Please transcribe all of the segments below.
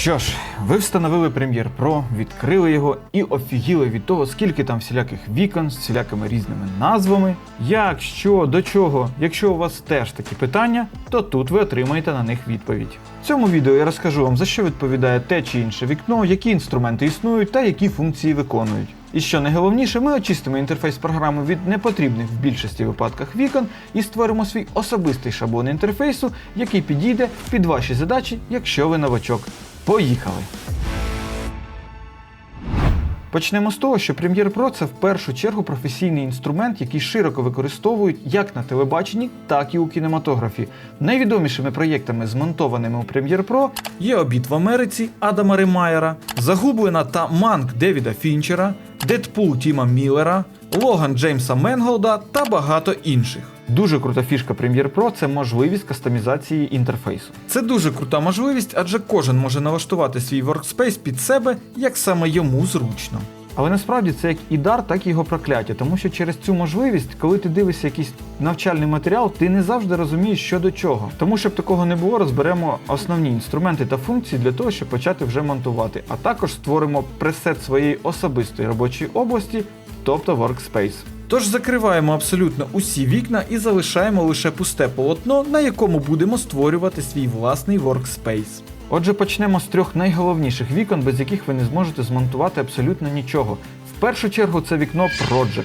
Що ж, ви встановили Premiere Pro, відкрили його і офігіли від того, скільки там всіляких вікон з всілякими різними назвами. Як, що, до чого. Якщо у вас теж такі питання, то тут ви отримаєте на них відповідь. В цьому відео я розкажу вам, за що відповідає те чи інше вікно, які інструменти існують та які функції виконують. І що найголовніше, ми очистимо інтерфейс програми від непотрібних в більшості випадках вікон і створимо свій особистий шаблон інтерфейсу, який підійде під ваші задачі, якщо ви новачок. Поїхали! Почнемо з того, що Premiere Pro це в першу чергу професійний інструмент, який широко використовують як на телебаченні, так і у кінематографі. Найвідомішими проєктами, змонтованими у Premiere Pro, є обід в Америці Адама Ремайера, Загублена та Манк Девіда Фінчера, Дедпул Тіма Міллера, Логан Джеймса Менголда та багато інших. Дуже крута фішка Premiere Pro це можливість кастомізації інтерфейсу. Це дуже крута можливість, адже кожен може налаштувати свій workspace під себе, як саме йому зручно. Але насправді це як і дар, так і його прокляття, тому що через цю можливість, коли ти дивишся якийсь навчальний матеріал, ти не завжди розумієш, що до чого. Тому щоб такого не було, розберемо основні інструменти та функції для того, щоб почати вже монтувати. А також створимо пресет своєї особистої робочої області, тобто workspace. Тож закриваємо абсолютно усі вікна і залишаємо лише пусте полотно, на якому будемо створювати свій власний workspace. Отже, почнемо з трьох найголовніших вікон, без яких ви не зможете змонтувати абсолютно нічого. В першу чергу це вікно Project.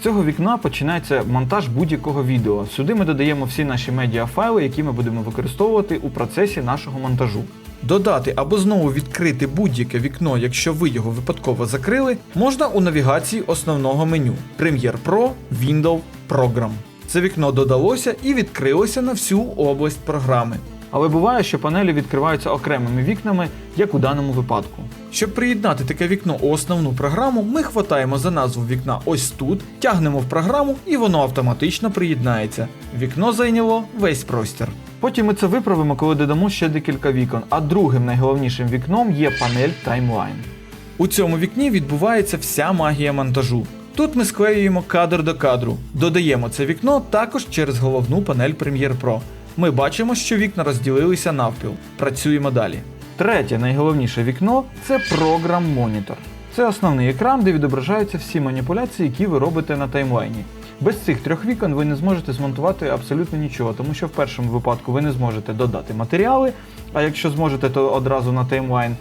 З цього вікна починається монтаж будь-якого відео. Сюди ми додаємо всі наші медіафайли, які ми будемо використовувати у процесі нашого монтажу. Додати або знову відкрити будь-яке вікно, якщо ви його випадково закрили, можна у навігації основного меню Premiere Pro, Windows, Program. Це вікно додалося і відкрилося на всю область програми. Але буває, що панелі відкриваються окремими вікнами, як у даному випадку. Щоб приєднати таке вікно у основну програму, ми хватаємо за назву вікна ось тут, тягнемо в програму і воно автоматично приєднається. Вікно зайняло весь простір. Потім ми це виправимо, коли додамо ще декілька вікон, а другим найголовнішим вікном є панель Timeline. У цьому вікні відбувається вся магія монтажу. Тут ми склеюємо кадр до кадру, додаємо це вікно також через головну панель Premiere Pro. Ми бачимо, що вікна розділилися навпіл. Працюємо далі. Третє найголовніше вікно це програм монітор. Це основний екран, де відображаються всі маніпуляції, які ви робите на таймлайні. Без цих трьох вікон ви не зможете змонтувати абсолютно нічого, тому що в першому випадку ви не зможете додати матеріали, а якщо зможете, то одразу на таймлайн.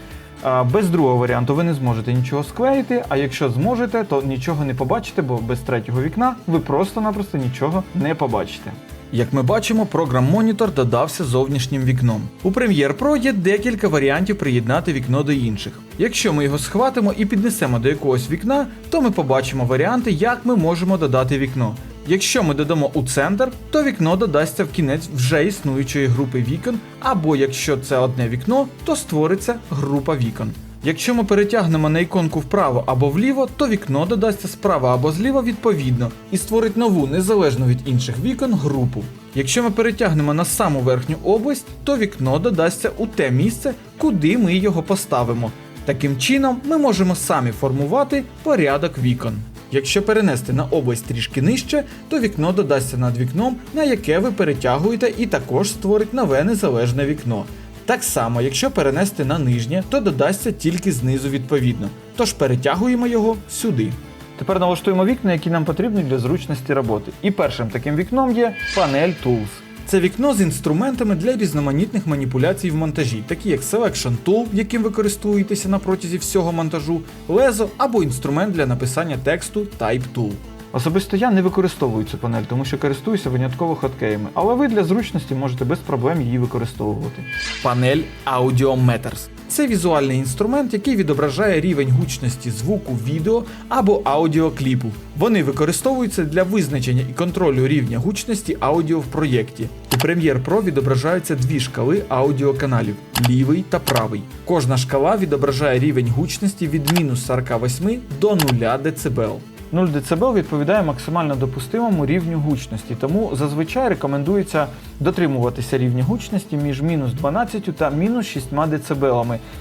Без другого варіанту ви не зможете нічого склеїти, а якщо зможете, то нічого не побачите, бо без третього вікна ви просто-напросто нічого не побачите. Як ми бачимо, програм монітор додався зовнішнім вікном. У Premiere Pro є декілька варіантів приєднати вікно до інших. Якщо ми його схватимо і піднесемо до якогось вікна, то ми побачимо варіанти, як ми можемо додати вікно. Якщо ми додамо у центр, то вікно додасться в кінець вже існуючої групи вікон, або якщо це одне вікно, то створиться група вікон. Якщо ми перетягнемо на іконку вправо або вліво, то вікно додасться справа або зліва відповідно і створить нову незалежну від інших вікон групу. Якщо ми перетягнемо на саму верхню область, то вікно додасться у те місце, куди ми його поставимо. Таким чином, ми можемо самі формувати порядок вікон. Якщо перенести на область трішки нижче, то вікно додасться над вікном, на яке ви перетягуєте, і також створить нове незалежне вікно. Так само, якщо перенести на нижнє, то додасться тільки знизу відповідно. Тож перетягуємо його сюди. Тепер налаштуємо вікна, які нам потрібні для зручності роботи. І першим таким вікном є панель Tools. Це вікно з інструментами для різноманітних маніпуляцій в монтажі, такі як Selection Tool, яким ви користуєтеся на протязі всього монтажу, лезо або інструмент для написання тексту Type Tool. Особисто я не використовую цю панель, тому що користуюся винятково хоткеями, але ви для зручності можете без проблем її використовувати. Панель Audio Matters. Це візуальний інструмент, який відображає рівень гучності звуку відео або аудіокліпу. Вони використовуються для визначення і контролю рівня гучності аудіо в проєкті. У Premiere Pro відображаються дві шкали аудіоканалів лівий та правий. Кожна шкала відображає рівень гучності від мінус 48 до 0 дБ. 0 дБ відповідає максимально допустимому рівню гучності, тому зазвичай рекомендується дотримуватися рівня гучності між мінус 12 та мінус 6 дБ,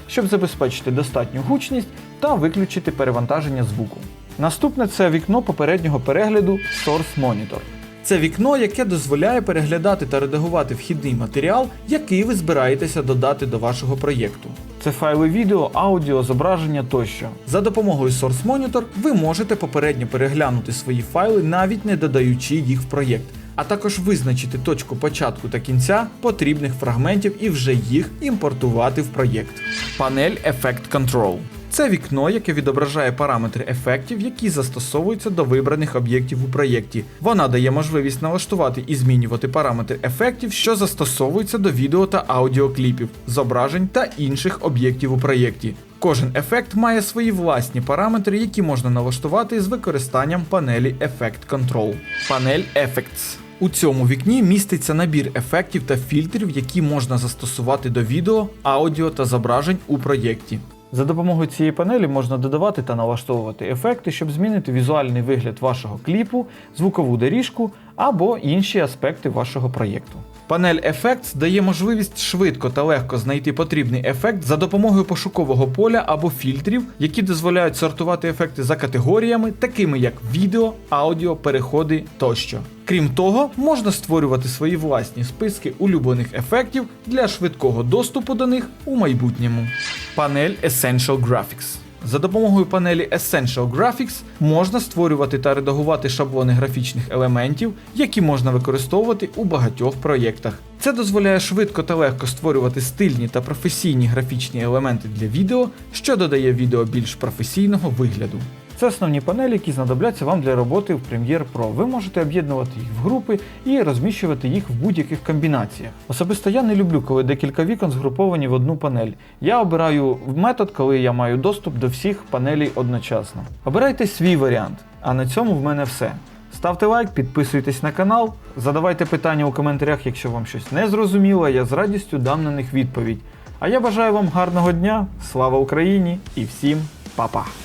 щоб забезпечити достатню гучність та виключити перевантаження звуку. Наступне це вікно попереднього перегляду Source Monitor. Це вікно, яке дозволяє переглядати та редагувати вхідний матеріал, який ви збираєтеся додати до вашого проєкту. Це файли відео, аудіо, зображення тощо. За допомогою Source Monitor ви можете попередньо переглянути свої файли, навіть не додаючи їх в проєкт, а також визначити точку початку та кінця потрібних фрагментів і вже їх імпортувати в проєкт. Панель Effect Control. Це вікно, яке відображає параметри ефектів, які застосовуються до вибраних об'єктів у проєкті. Вона дає можливість налаштувати і змінювати параметри ефектів, що застосовуються до відео та аудіокліпів, зображень та інших об'єктів у проєкті. Кожен ефект має свої власні параметри, які можна налаштувати з використанням панелі Effect Control. Панель Effects. У цьому вікні міститься набір ефектів та фільтрів, які можна застосувати до відео, аудіо та зображень у проєкті. За допомогою цієї панелі можна додавати та налаштовувати ефекти, щоб змінити візуальний вигляд вашого кліпу, звукову доріжку або інші аспекти вашого проєкту. Панель Effects дає можливість швидко та легко знайти потрібний ефект за допомогою пошукового поля або фільтрів, які дозволяють сортувати ефекти за категоріями, такими як відео, аудіо, переходи тощо. Крім того, можна створювати свої власні списки улюблених ефектів для швидкого доступу до них у майбутньому. Панель Essential Graphics. За допомогою панелі Essential Graphics можна створювати та редагувати шаблони графічних елементів, які можна використовувати у багатьох проєктах. Це дозволяє швидко та легко створювати стильні та професійні графічні елементи для відео, що додає відео більш професійного вигляду. Це основні панелі, які знадобляться вам для роботи в Premiere Pro. Ви можете об'єднувати їх в групи і розміщувати їх в будь-яких комбінаціях. Особисто я не люблю, коли декілька вікон згруповані в одну панель. Я обираю метод, коли я маю доступ до всіх панелей одночасно. Обирайте свій варіант, а на цьому в мене все. Ставте лайк, підписуйтесь на канал, задавайте питання у коментарях, якщо вам щось не зрозуміло, я з радістю дам на них відповідь. А я бажаю вам гарного дня, слава Україні і всім па-па!